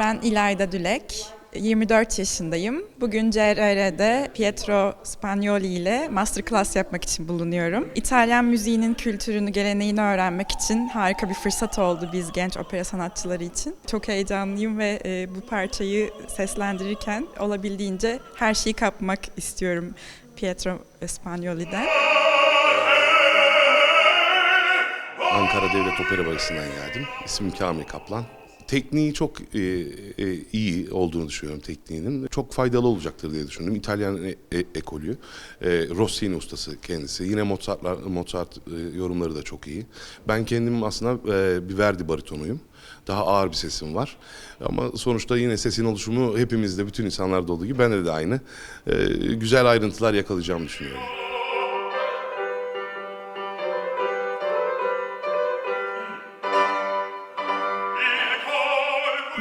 Ben İlayda Dülek. 24 yaşındayım. Bugün CRR'de Pietro Spagnoli ile masterclass yapmak için bulunuyorum. İtalyan müziğinin kültürünü, geleneğini öğrenmek için harika bir fırsat oldu biz genç opera sanatçıları için. Çok heyecanlıyım ve e, bu parçayı seslendirirken olabildiğince her şeyi kapmak istiyorum Pietro Spagnoli'den. Ankara Devlet Opera Balesi'nden geldim. İsmim Kamil Kaplan. Tekniği çok e, e, iyi olduğunu düşünüyorum tekniğinin. Çok faydalı olacaktır diye düşündüm. İtalyan e, e- ekolü. E, Rossini ustası kendisi. Yine Mozart'lar, Mozart e, yorumları da çok iyi. Ben kendim aslında e, bir Verdi baritonuyum. Daha ağır bir sesim var. Ama sonuçta yine sesin oluşumu hepimizde, bütün insanlarda olduğu gibi bende de aynı. E, güzel ayrıntılar yakalayacağımı düşünüyorum.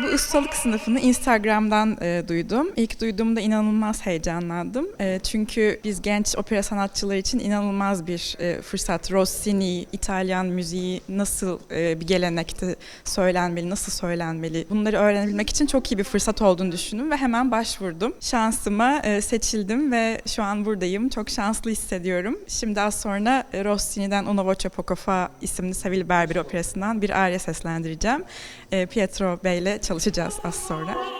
Bu ustalık sınıfını Instagram'dan e, duydum. İlk duyduğumda inanılmaz heyecanlandım. E, çünkü biz genç opera sanatçıları için inanılmaz bir e, fırsat. Rossini, İtalyan müziği nasıl e, bir gelenekte söylenmeli, nasıl söylenmeli bunları öğrenebilmek için çok iyi bir fırsat olduğunu düşündüm ve hemen başvurdum. Şansıma e, seçildim ve şu an buradayım. Çok şanslı hissediyorum. Şimdi az sonra e, Rossini'den Una Voce Poco isimli Sevil Berber operasından bir aria seslendireceğim. E, Pietro Bey'le çalışacağız az sonra.